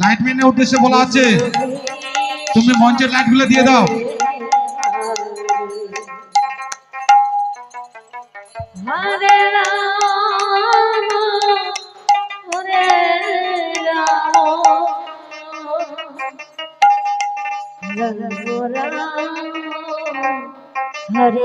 লাইটম্যানের উদ্দেশ্যে বলা আছে তুমি মঞ্চের লাইটগুলো দিয়ে দাও। হরে হরে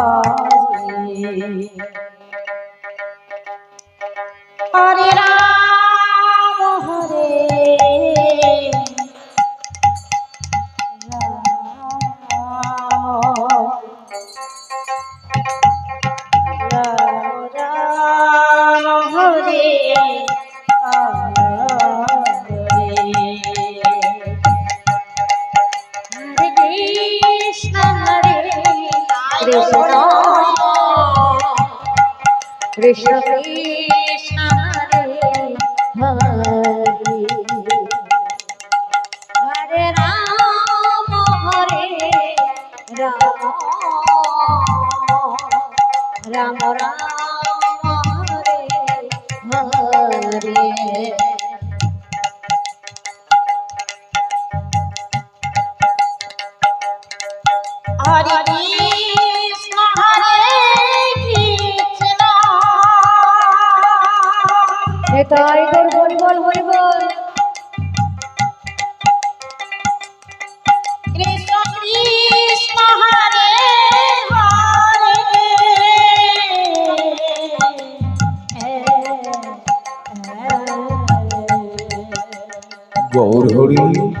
রাম রাম রাম হরে হরে। এটাই তোর বল বল বল বল কৃষ্ণ কৃষ্ণ হরে হরে। গৌর হরে।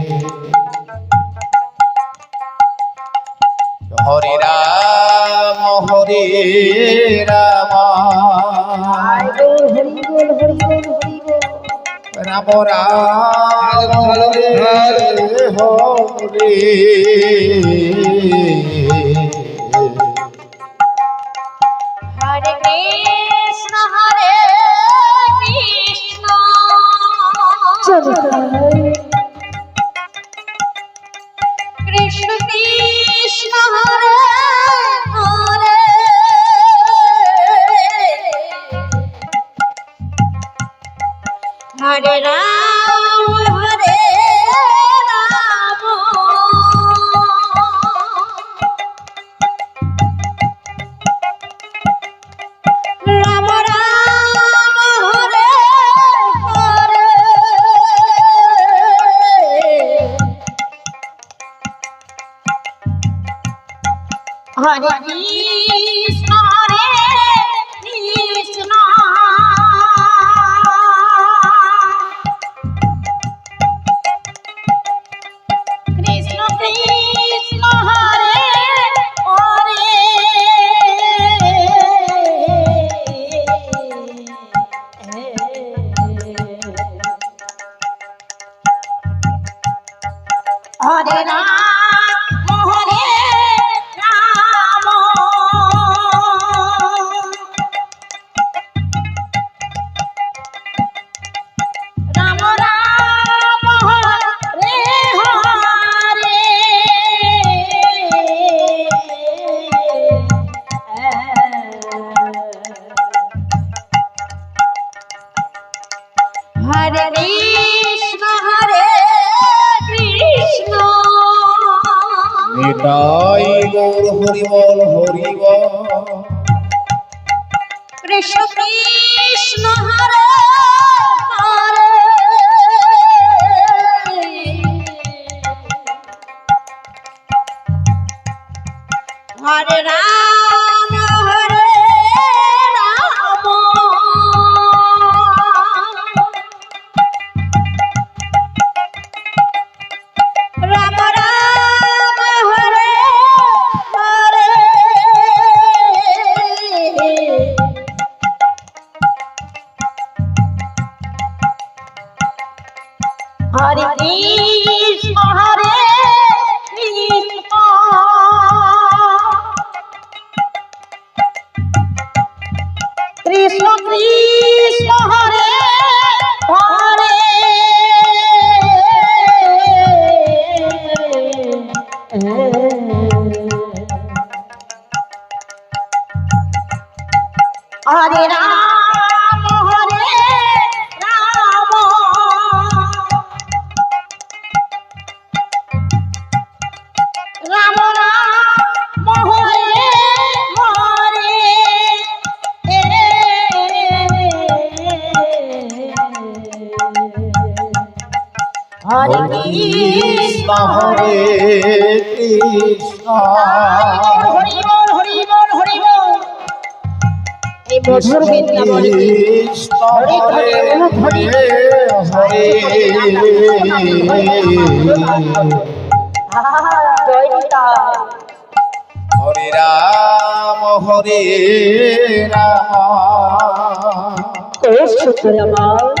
রাম রাম রাম হরে কৃষ্ণ হরে কৃষ্ণ। কৃষ্ণ নিতাই গৌর হরি বল হরি বল কৃষ্ণ কৃষ্ণ হরে হরে। হরে রাম। কৃষ্ণ কৃষ্ণ হরে কৃষ্ণ কৃষ্ণ হরে কৃষ্ণ। হরি বল হরি বল হরি বল এই মধুর বৃন্দাবনে কৃষ্ণ হরে হরে হরে হরে রাম হরে রাম। সুন্দর আমার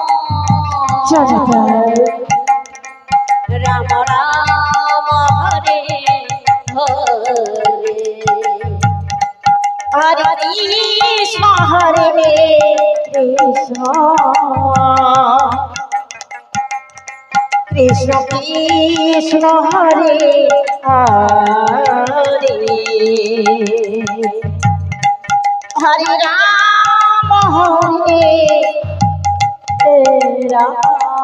রাম রাম হরে হরে হরে কৃষ্ণ হরে কৃষ্ণ কৃষ্ণ কৃষ্ণ হরে হরে হরে রাম হরে রাম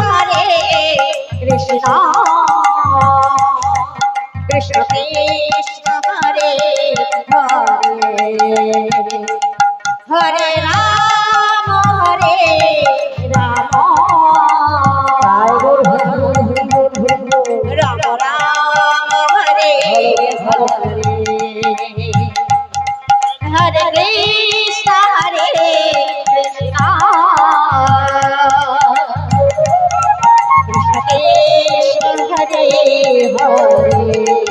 হরে হরে